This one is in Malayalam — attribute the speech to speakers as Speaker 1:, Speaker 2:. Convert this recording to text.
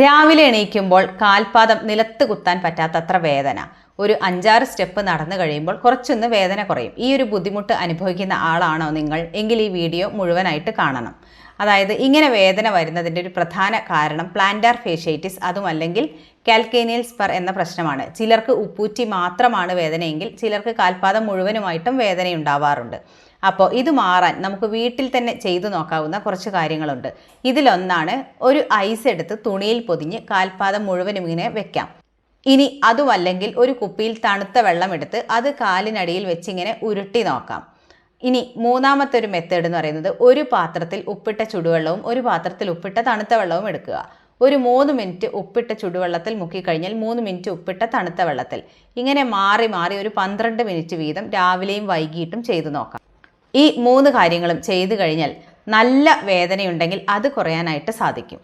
Speaker 1: രാവിലെ എണീക്കുമ്പോൾ കാൽപാദം നിലത്ത് കുത്താൻ പറ്റാത്തത്ര വേദന. ഒരു അഞ്ചാറ് സ്റ്റെപ്പ് നടന്നു കഴിയുമ്പോൾ കുറച്ചൊന്ന് വേദന കുറയും. ഈ ഒരു ബുദ്ധിമുട്ട് അനുഭവിക്കുന്ന ആളാണോ നിങ്ങൾ? എങ്കിൽ ഈ വീഡിയോ മുഴുവനായിട്ട് കാണണം. അതായത് ഇങ്ങനെ വേദന വരുന്നതിന്റെ ഒരു പ്രധാന കാരണം പ്ലാന്റാർ ഫേഷ്യൈറ്റിസ് അതുമല്ലെങ്കിൽ കാൽക്കേനിയൽ സ്പർ എന്ന പ്രശ്നമാണ്. ചിലർക്ക് ഉപ്പൂറ്റി മാത്രമാണ് വേദനയെങ്കിൽ ചിലർക്ക് കാൽപാദം മുഴുവനുമായിട്ടും വേദനയുണ്ടാവാറുണ്ട്. അപ്പോൾ ഇത് മാറാൻ നമുക്ക് വീട്ടിൽ തന്നെ ചെയ്തു നോക്കാവുന്ന കുറച്ച് കാര്യങ്ങളുണ്ട്. ഇതിലൊന്നാണ് ഒരു ഐസ് എടുത്ത് തുണിയിൽ പൊതിഞ്ഞ് കാൽപാദം മുഴുവനും ഇങ്ങനെ വെക്കാം. ഇനി അതുമല്ലെങ്കിൽ ഒരു കുപ്പിയിൽ തണുത്ത വെള്ളമെടുത്ത് അത് കാലിനടിയിൽ വെച്ചിങ്ങനെ ഉരുട്ടി നോക്കാം. ഇനി മൂന്നാമത്തെ ഒരു മെത്തേഡ് എന്ന് പറയുന്നത് ഒരു പാത്രത്തിൽ ഉപ്പിട്ട ചുടുവെള്ളവും ഒരു പാത്രത്തിൽ ഉപ്പിട്ട തണുത്ത വെള്ളവും എടുക്കുക. ഒരു മൂന്ന് മിനിറ്റ് ഉപ്പിട്ട ചുടുവെള്ളത്തിൽ മുക്കിക്കഴിഞ്ഞാൽ മൂന്ന് മിനിറ്റ് ഉപ്പിട്ട തണുത്ത വെള്ളത്തിൽ. ഇങ്ങനെ മാറി മാറി ഒരു പന്ത്രണ്ട് മിനിറ്റ് വീതം രാവിലെയും വൈകിട്ടും ചെയ്തു നോക്കാം. ഈ മൂന്ന് കാര്യങ്ങളും ചെയ്തു കഴിഞ്ഞാൽ നല്ല വേദനയുണ്ടെങ്കിൽ അത് കുറയാനായിട്ട് സാധിക്കും.